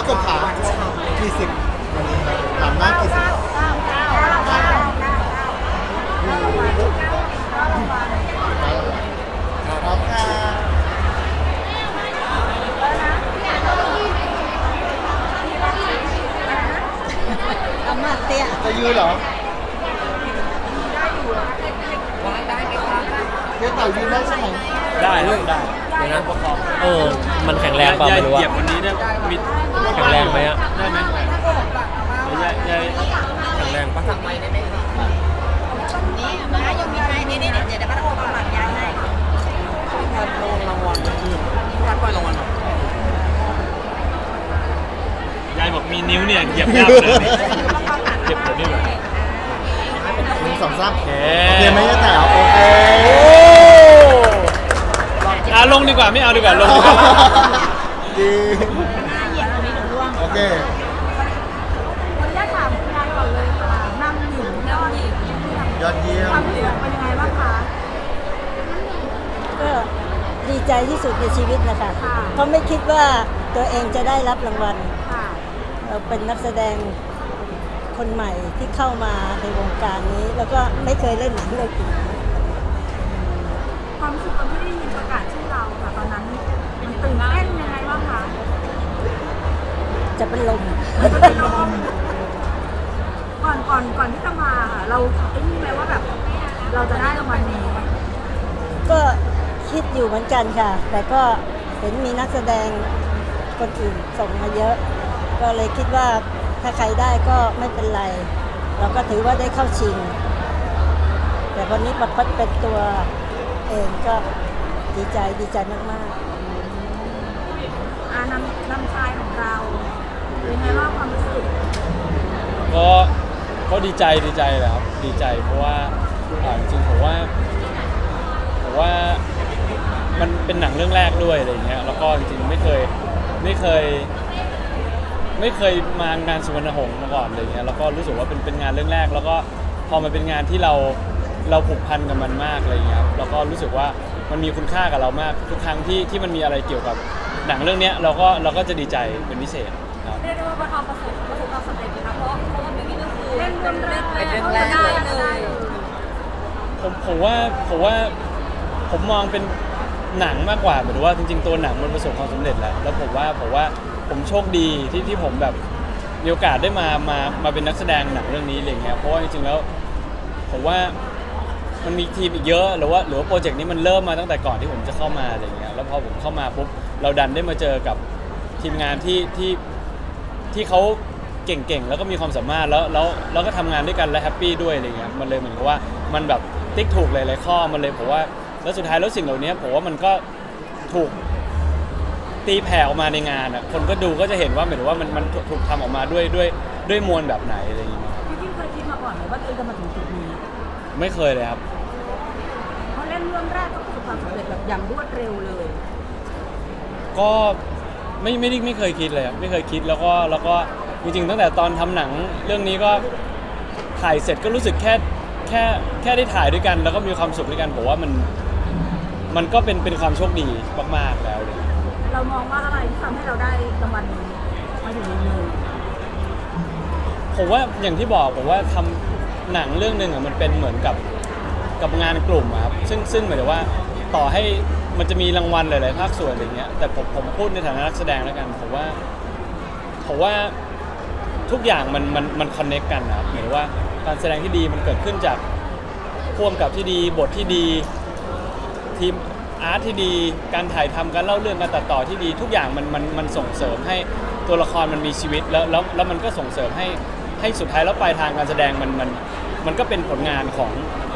ประกบขากี่สิบวันนี้หลังหน้ากี่สิบครับค่ะอามาเตี้ยจะยืนเหรอ เดี๋ยวต่ายืนได้ใช่ไหมได้ลูกได้เดี๋ยวนะเออ มันแข็งแรงเปล่าไม่รู้เหยียบอะวันนี้ได้มีแข็งแรงไหมอะได้ไหมยายยายแข็งแรงปะนี่มายังมีให้นี่นี่เดี๋ยวเดี๋ยวป้าตะโกนหลังยายให้ยายบอกมีนิ้วเนี่ยเหยียบยากเลยเจ็บปวดนี่แบบหนึ่งสองสามโอเคโอเคไหมแต่โอเค อะลงดีกว่าไม่เอาดีกว่าลงดีหน้าเหยียบตรงนี้หนูร่วงโอเควันนี้ถามคุณยายก่อนเลยค่ะนั่งอยู่ยอดยอดเยี่ยความมรู้สึกเป็นยังไงบ้างคะก็ดีใจที่สุดในชีวิตนะคะค่ะเพราะไม่คิดว่าตัวเองจะได้รับรางวัลค่ะเราเป็นนักแสดงคนใหม่ที่เข้ามาในวงการนี้ แล้วก็ไม่เคยเล่นหนังเรื่องอื่นความรู้สึกตอนที่ได้ยินประกาศ จะเป็นลม ก่อนก่อนก่อนที่จะมาค่ะเราไอ้นี่ไหมว่าแบบเราจะได้รางวัลนี้ก็คิดอยู่เหมือนกันค่ะ แต่ก็เห็นมีนักแสดงคนอื่นส่งมาเยอะ ก็เลยคิดว่าถ้าใครได้ก็ไม่เป็นไร เราก็ถือว่าได้เข้าชิง แต่วันนี้มาพัดเป็นตัวเองก็ดีใจดีใจมากอานำนำชายของเรา ไงบ้างความรู้สึกก็ก็ดีใจดีใจแหละครับดีใจเพราะว่าอ่าจริงๆผมว่าผมว่ามันเป็นหนังเรื่องแรกด้วยอะไรเงี้ยแล้วก็จริงๆไม่เคยไม่เคย ไม่เคยมางานสุวรรณหงษ์มาก่อนอะไรเงี้ยแล้วก็รู้สึกว่าเป็นเป็นงานเรื่องแรก แล้วก็พอมันเป็นงานที่เราเราผูกพันกับมันมากอะไรเงี้ยครับแล้วก็รู้สึกว่ามันมีคุณค่ากับเรามากทุกครั้งที่ที่มันมีอะไรเกี่ยวกับหนังเรื่องเนี้ยเราก็เราก็จะดีใจเป็นพิเศษ ได้ว่าประสบประสบประสบความสำเร็จนะคะเพราะเพราะว่าเป็นนี่ก็คือเล่นเรื่องแรกเป็นเรื่องแรกเลยผมผมว่าผมว่าผมมองเป็นหนังมากกว่าหมายถึงว่าจริง ๆ ตัวหนังมันประสบความสำเร็จแหล้วแล้วผมว่าผมว่าผมโชคดีที่ที่ผมแบบมีโอกาสได้มามามาเป็นนักแสดงหนังเรื่องนี้อะไรเงี้ยเพราะว่าจริงๆแล้วผมว่ามันมีทีมอีกเยอะหรือว่าหรือว่าโปรเจกต์นี้มันเริ่มมาตั้งแต่ก่อนที่ผมจะเข้ามาอะไรเงี้ยแล้วพอผมเข้ามาปุ๊บเราดันได้มาเจอกับทีมงานที่ที่ ที่เขาเก่งๆ แล้วก็มีความสามารถแล้วแล้วแล้วก็ทำงานด้วยกันและแฮปปี้ด้วยอะไรเงี้ยมันเลยเหมือนกับว่ามันแบบติ๊กถูกหลายๆข้อมันเลยผมว่าแล้วสุดท้ายแล้วสิ่งเหล่านี้ผมว่ามันก็ถูกตีแผ่ออกมาในงานอะคนก็ดูก็จะเห็นว่าเหมือนว่ามันมันถูกทำออกมาด้วยด้วยด้วยมวลแบบไหนอะไรอย่างเงี้ยพี่ยิ่งเคยคิดมาก่อนไหมว่าตัวเองจะมาถึงจุดนี้ ไม่เคยเลยครับ เพราะเล่นเรื่องแรกก็ประสบความสำเร็จแบบอย่างรวดเร็วเลย ก็ ไม่ไม่ได้ไม่เคยคิดเลยครับไม่เคยคิดแล้วก็แล้วก็จริงๆตั้งแต่ตอนทำหนังเรื่องนี้ก็ถ่ายเสร็จก็รู้สึกแค่แค่แค่ได้ถ่ายด้วยกัน แล้วก็มีความสุขด้วยกันผมว่ามันมันก็เป็นเป็นความโชคดีมากๆแล้วเลย เรามองว่าอะไรที่ทำให้เราได้รางวัลนี้มาถึงนี้เลยผมว่าอย่างที่บอกผมว่าทำหนังเรื่องหนึ่งอะมันเป็นเหมือนกับกับงานกลุ่มอะครับซึ่งซึ่งหมายถึงว่าต่อให้ มันจะมีรางวัลหลาย ๆ ภาคส่วนอะไรเงี้ยแต่ผมผมพูดในฐานะนักแสดงแล้วกันผมว่าผมว่าทุกอย่างมันมันมันคอนเน็กกันนะครับหมายถึงว่าการแสดงที่ดีมันเกิดขึ้นจากพ่วงกับที่ดีบทที่ดีทีมอาร์ตที่ดีการถ่ายทำการเล่าเรื่องการตัดต่อที่ดี ทุกอย่างมันมันมันส่งเสริมให้ตัวละครมันมีชีวิตแล้วแล้วแล้วมันก็ส่งเสริมให้ให้สุดท้ายแล้วปลายทางการแสดงมันมันมันก็เป็นผลงานของ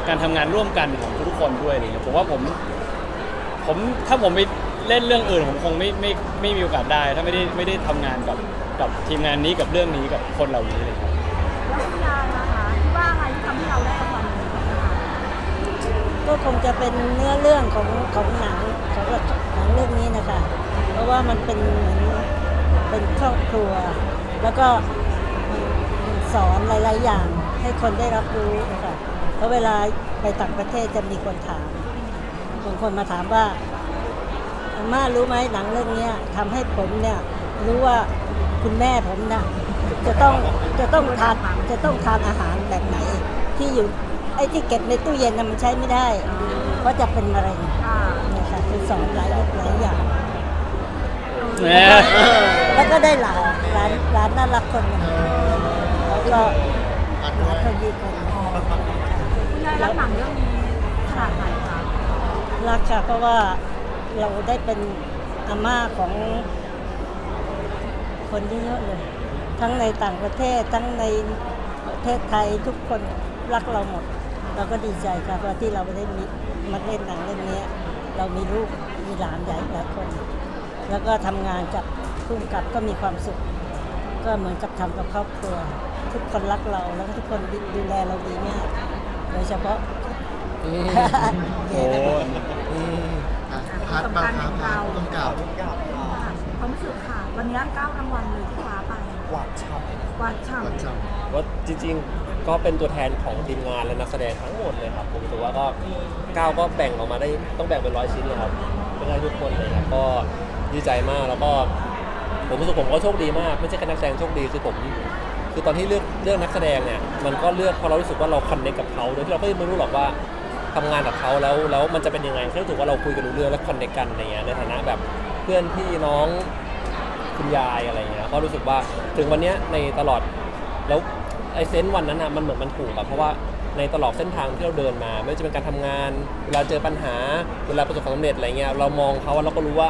การทำงานร่วมกันของทุกๆคนด้วยอะไรเงี้ยผมว่าผม ผมถ้าผมไปเล่นเรื่องอื่นผมคงไม่ไม่ไม่มีโอกาสได้ ถ้าไม่ได้ไม่ได้ทำงานกับกับทีมงานนี้กับเรื่องนี้กับคนเหล่านี้เลยครับแล้วคุณยายนะคะคิดว่าอะไรที่ทำให้เราได้รางวัลนี้นะคะๆก็คงจะเป็นเนื้อเรื่องของของหนังของหนังเรื่องนี้นะคะ เพราะว่ามันเป็นเหมือนเป็นครอบครัว แล้วก็มันมันสอนหลาย ๆ อย่างให้คนได้รับรู้นะคะเพราะเวลาไปต่างประเทศจะมีคนถาม บางคนมาถามว่าอาม่ารู้ไหมหนังเรื่องเนี้ยทำให้ผมเนี่ยรู้ว่าคุณแม่ผมนะจะต้องจะต้องทานจะต้องทานอาหารแบบไหน ที่อยู่ไอ้ที่เก็บในตู้เย็นน่ะมันใช้ไม่ได้เพราะจะเป็นมะเร็งค่ะเนี่ยค่ะคือสอนหลายหลายอย่างแหมแล้วก็ได้หลานหลานหลานน่ารักคนหนึงแล้วก็อันหด้ลาวนยคนดีคนหนึ่งคุณยายรักหนังเรื่องนี้ขนาดไหนคะ รักค่ะ เพราะว่าเราได้เป็นอาม่าของคนเยอะเลย ทั้งในต่างประเทศทั้งในประเทศไทยทุกคนรักเราหมด เราก็ดีใจค่ะว่าที่เราได้มีมาเล่นหนังเรื่องนี้เรามีลูกมีหลานใหญ่หลายคน แล้วก็ทำงานกับพุ่มกับก็มีความสุข ก็เหมือนกับทำกับครอบครัว ทุกคนรักเราแล้วทุกคนดูแลเราดีมากโดยเฉพาะ โอ้อืมอะพัดบ้างครับพัดต้องกล่าวความรู้สึกค่ะ วันนี้เก้ารางวัลเลยที่คว้าไปกวาดช่กวาดฉ่ำกวาดช่ว่าจริงๆ ก็เป็นตัวแทนของทีมงานและนักแสดงทั้งหมดเลยครับ ผมรู้สึกว่าก็ก้าวก็แบ่งออกมาได้ต้องแบ่งเป็นร้อยชิ้นเลยครับเป็นให้ทุกคนเลยครับก็ดีใจมากแล้วก็ผมรู้สึกผมก็โชคดีมาก ไม่ใช่แค่นักแสดงโชคดีคือผมคือตอนที่เลือกเลือกนักแสดงเนี่ยมันก็เลือกเพราะเรารู้สึกว่าเราคอนเนคกับเขาโดยที่เราก็ยังไม่รู้หรอกว่า ทำงานกับเขาแล้วแล้วมันจะเป็นยังไงแค่รู้สึกว่าเราคุยกันรู้เรื่องและคอนเนคกันอะไรเงี้ยในฐานะแบบเพื่อนพี่น้องคุณยายอะไรเงี้ยก็รู้สึกว่าถึงวันเนี้ยในตลอดแล้วไอเซนส์วันนั้นอะมันเหมือนมันถูกอะเพราะว่าในตลอดเส้นทางที่เราเดินมา ไม่ว่าจะเป็นการทำงาน เวลาเจอปัญหาเวลาประสบความสำเร็จอะไรเงี้ยเรามองเขาเราก็รู้ว่า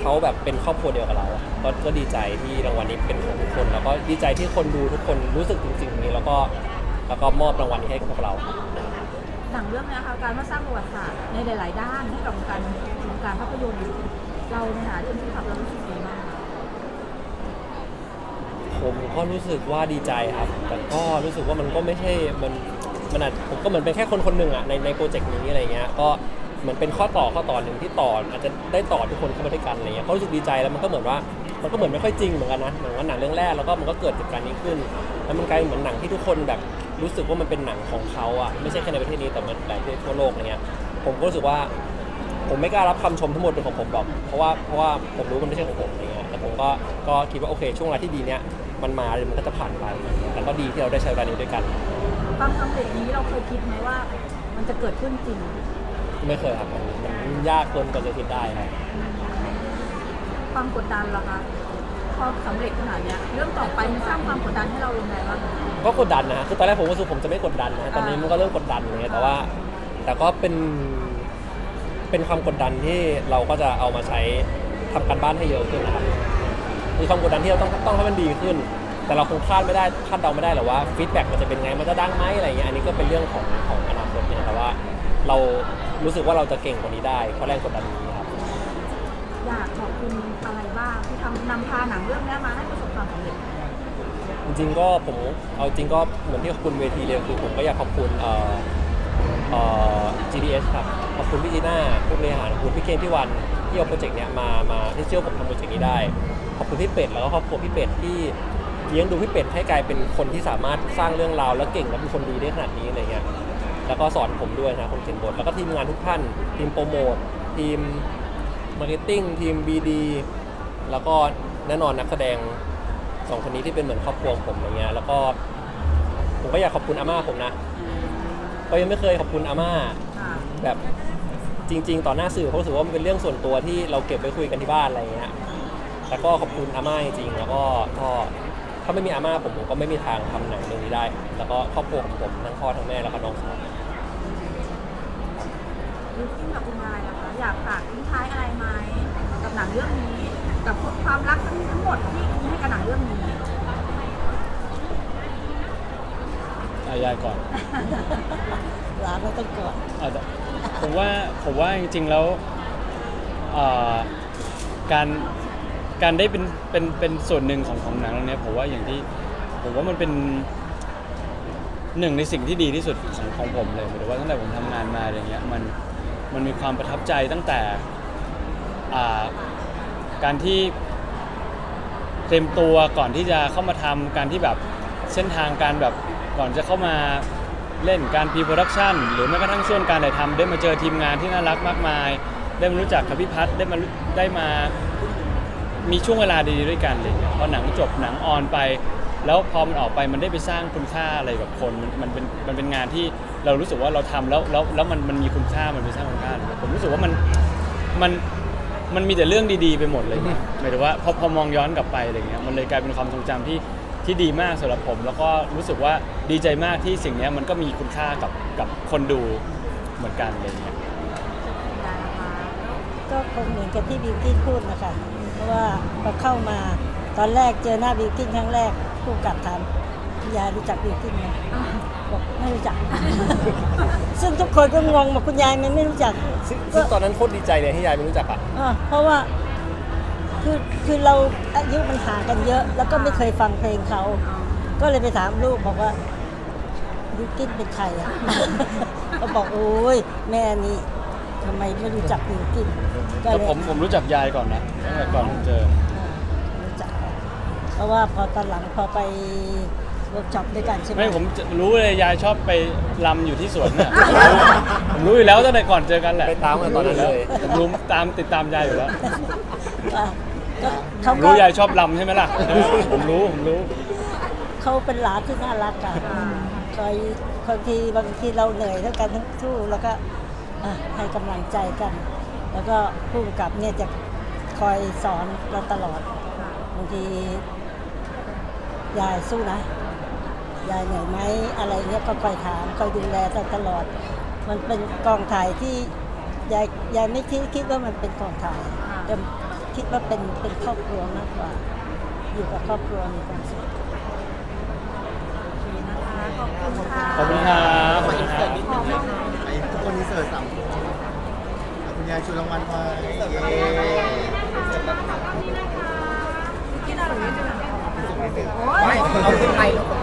เขาแบบเป็นครอบครัวเดียวกับเราอะก็ก็ดีใจที่รางวัลนี้เป็นของทุกคน แล้วก็ดีใจที่คนดูทุกคนรู้สึกถึงสิ่งนี้แล้วก็แล้วก็มอบรางวัลนี้ให้กับพวกเรา หนังเรื่องนี้ค่ะการมาสร้างประวัติศาสตร์ในหลาย ๆ ด้านให้กับวงการวงการภาพยนตร์เราในฐานะที่เป็นขับเรารู้สึกยังไงบ้างคะผมก็รู้สึกว่าดีใจครับ แต่ก็รู้สึกว่ามันก็ไม่ใช่ มัน มันอาจผมก็เหมือนเป็นแค่คนคนหนึ่งอะในในโปรเจกต์นี้อะไรเงี้ย ก็เหมือนเป็นข้อต่อข้อต่อหนึ่งที่ต่ออาจจะได้ต่อทุกคนเข้ามาด้วยกันอะไรเงี้ยก็รู้สึกดีใจแล้วมันก็เหมือนว่า มันก็เหมือนไม่ค่อยจริงเหมือนกันนะ เหมือนว่าหนังเรื่องแรกแล้วก็มันก็เกิดเหตุการณ์นี้ขึ้น แล้วมันกลายเป็นเหมือนหนังที่ทุกคนแบบ รู้สึกว่ามันเป็นหนังของเขาอะไม่ใช่แค่ในประเทศนี้แต่มันหลายประเทศทั่วโลกอะไรเงี้ยผมก็รู้สึกว่า ผมไม่กล้ารับคำชมทั้งหมดเป็นของผมหรอกเพราะว่าเพราะว่าผมรู้มันไม่ใช่ของผมอะไรเงี้ยแต่ผมก็ก็คิดว่าโอเค ช่วงเวลาที่ดีเนี้ยมันมาเดี๋ยวมันก็จะผ่านไปแล้วก็ดีที่เราได้ใช้เวลานี้ด้วยกันความสำเร็จนี้เราเคยคิดไหมว่า มันจะเกิดขึ้นจริง ไม่เคยครับมันมันยากเกินกว่าจะคิดได้ครับความกดดันเหรอคะ พอสำเร็จขนาดเนี้ยเรื่องต่อไปมันสร้างความกดดันให้เรายังไงบ้างก็กดดันนะคือตอนแรกผมก็รู้สึกผมจะไม่กดดันนะตอนนี้มันก็เริ่มกดดันอะไรเงี้ยแต่ว่า แต่ก็เป็น เป็นความกดดันที่เราก็จะเอามาใช้ทำการบ้านให้เยอะขึ้นนะครับมีความกดดันที่เราต้องต้องให้มันดีขึ้น แต่เราคงคาดไม่ได้คาดเดาไม่ได้หรอกว่าฟีดแบ็กมันจะเป็นไงมันจะดังไหมอะไรเงี้ยอันนี้ก็เป็นเรื่องของของอนาคตเนี่ยแต่ว่า เรารู้สึกว่าเราจะเก่งกว่านี้ได้เพราะแรงกดดันนี้ครับ อยากขอบคุณอะไรบ้างที่ทำนำพาหนังเรื่องนี้มาให้ประสบความสำเร็จจริงๆก็ผมเอาจริงก็เหมือนที่ขอบคุณเวทีเลยคือผมก็อยากขอบคุณเอ่อเอ่อ GDS ครับขอบคุณพี่จีน่าผู้บริหารขอบคุณพี่เคนพี่วันที่เอาโปรเจกต์เนี้ยมามาที่เชื่อผมทำโปรเจกต์นี้ได้ ขอบคุณพี่เป็ดแล้วก็ครอบครัวพี่เป็ดที่เลี้ยงดูพี่เป็ดให้กลายเป็นคนที่สามารถสร้างเรื่องราวและเก่งและเป็นคนดีได้ขนาดนี้อะไรเงี้ยแล้วก็สอนผมด้วยนะคนเขียนบทแล้วก็ทีมงานทุกท่านทีมโปรโมททีม มาร์เก็ตติ้งทีม BD แล้วก็แน่นอนนักแสดงสองคนนี้ที่เป็นเหมือนครอบครัวของผมอะไรเงี้ยแล้วก็ ผมก็อยากขอบคุณอาม่าผมนะ ก็ยังไม่เคยขอบคุณอาม่าค่ะแบบจริง ๆ ต่อหน้าสื่อเพราะรู้สึกว่ามันเป็นเรื่องส่วนตัวที่เราเก็บไว้คุยกันที่บ้านอะไรเงี้ยแล้วก็ขอบคุณอาม่าจริงๆแล้วก็ก็ถ้าไม่มีอาม่าผมผมก็ไม่มีทางทำหนังเรื่องนี้ได้ แล้วก็ครอบครัวของผมทั้งพ่อทั้งแม่แล้วก็น้องสาวยูคินกับคุณยายนะคะ อยากฝากทิ้งท้ายอะไรไหมกับหนังเรื่องนี้ กับความรักทั้งหมดที่มีให้กับหนังเรื่องนี้อายายก่อนหลานเราต้องกอดอาจจะผมว่าผมว่าจริงๆแล้วอ่าการการได้เป็นเป็นเป็นส่วนหนึ่งของของหนังเรื่องเนี้ยผมว่าอย่างที่ผมว่ามันเป็นหนึ่งในสิ่งที่ดีที่สุดของของผมเลยหมายถึงว่าตั้งแต่ผมทำงานมาอย่างเงี้ยมัน มันมีความประทับใจตั้งแต่อ่าการที่เตรียมตัวก่อนที่จะเข้ามาทำการที่แบบเส้นทางการแบบก่อนจะเข้ามาเล่นการพีโปรดักชันหรือแม้กระทั่งช่วงการถ่ายทำได้มาเจอทีมงานที่น่ารักมากมาย ได้มารู้จักกับพี่พัฒน์ได้มารู้ได้มามีช่วงเวลาดีๆด้วยกันอะไรเลยพอหนังจบหนังออนไป แล้วพอมันออกไปมันได้ไปสร้างคุณค่าอะไรกับคนมันมันเป็นมันเป็นงานที่เรารู้สึกว่าเราทำแล้วแล้วแล้วมันมันมีคุณค่ามันไปสร้างคุณค่าผมรู้สึกว่ามันมันมันมีแต่เรื่องดีๆไปหมดเลยหมายถึงว่าพอพอมองย้อนกลับไปอะไรเงี้ยมันเลยกลายเป็นความทรงจำที่ที่ดีมากสำหรับผม แล้วก็รู้สึกว่าดีใจมากที่สิ่งเนี้ยมันก็มีคุณค่ากับกับคนดูเหมือนกันอะไรเงี้ย ก็คงเหมือนกับที่บิวกิ้นพูดนะคะเพราะว่าพอเข้ามาตอนแรกเจอหน้าบิวกิ้นครั้งแรก ผู้กำกับถามคุณยายรู้จักบิวกิ้นไหมบอกไม่รู้จัก ซึ่งทุกคนก็งงบอกคุณยายมันไม่รู้จัก ซึ่งซึ่งตอนนั้นโคตรดีใจเลยที่ยายไม่รู้จักอะ อ่าเพราะว่าคือคือเราอายุมันห่างกันเยอะ แล้วก็ไม่เคยฟังเพลงเขา ก็เลยไปถามลูกบอกว่าบิวกิ้นเป็นใครอะ ก็บอกโอ้ยแม่นี่ทำไมไม่รู้จักบิวกิ้นก็แต่เลยผมผมรู้จักยายก่อนนะตั้งแต่ก่อนผมเจอรู้จัก เพราะว่าพอตอนหลังพอไปเวิร์กช็อปด้วยกันใช่ไหม ไม่ผมจะรู้เลยยายชอบไปลำอยู่ที่สวนน่ะผมรู้อยู่แล้วตั้งแต่ก่อนเจอกันแหละไปตามกันตอนนั้นเลย ผมรู้ตามติดตามยายอยู่แล้วอะก็ผเขามก็รู้ยายชอบลำใช่ไหมล่ะเออผมรู้ผมรู้ เขาเป็นหลานที่น่ารักอะคอยบางทีบางทีเราเหนื่อยทั้งกันทั้งคู่แล้วก็อะให้กำลังใจกัน แล้วก็ผู้กำกับเนี่ยจะคอยสอนเราตลอดบางที ยายสู้นะ ยายเหนื่อยไหมอะไรเงี้ยก็คอยถามคอยดูแลเราตลอด มันเป็นกองถ่ายที่ยายยายไม่คิดคิดว่ามันเป็นกองถ่ายแต่คิดว่าเป็นเป็นครอบครัวมากกว่า อยู่กับครอบครัวมีความสุขขอบคุณค่ะขอบคุณครับขอบคุณครับไอ้ทุกคนนี้เสิร์ฟสามคนอะคุณยายชูรางวัลไปเย้ที่เราหรือจะส่งนิดนึงโอ้ย เอาขึ้นไปนักแสด